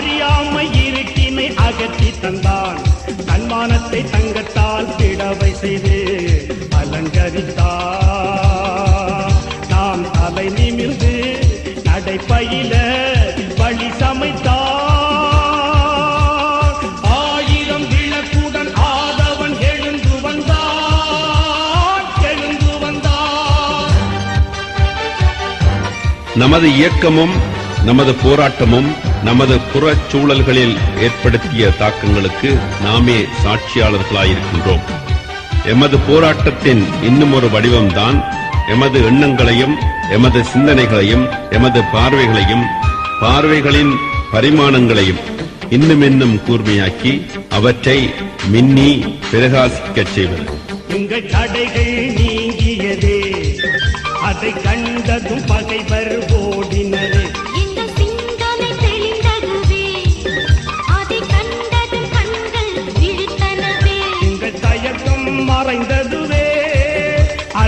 அறியாமை இருட்டினை அகற்றி தந்தான். தன்மானத்தை தங்கத்தால் திடவை செய்து அலங்கரித்தார். நாம் தலை நிமிர்ந்து நடைப்பயில வழி சமைத்தார். ஆதவன் நமது இயக்கமும் நமது போராட்டமும் நமது புறச் சூழல்களில் ஏற்படுத்திய தாக்கங்களுக்கு நாமே சாட்சியாளர்களாயிருக்கின்றோம். எமது போராட்டத்தின் இன்னும் ஒரு வடிவம்தான் எமது எண்ணங்களையும் எமது சிந்தனைகளையும் எமது பார்வைகளையும் பார்வைகளின் பரிமாணங்களையும் இன்னும் இன்னும் கூர்மையாக்கி அவற்றை மின்னி பிரகாசிக்கச் செய்வது. உங்கள் தடைகள் நீங்கியதே அதை கண்டதும் பகைவர் ஓடினரே.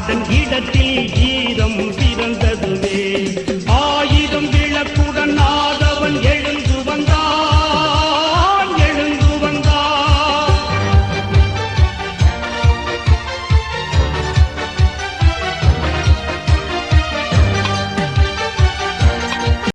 அதன் இடத்தில் ஈரம் பிறந்ததுவே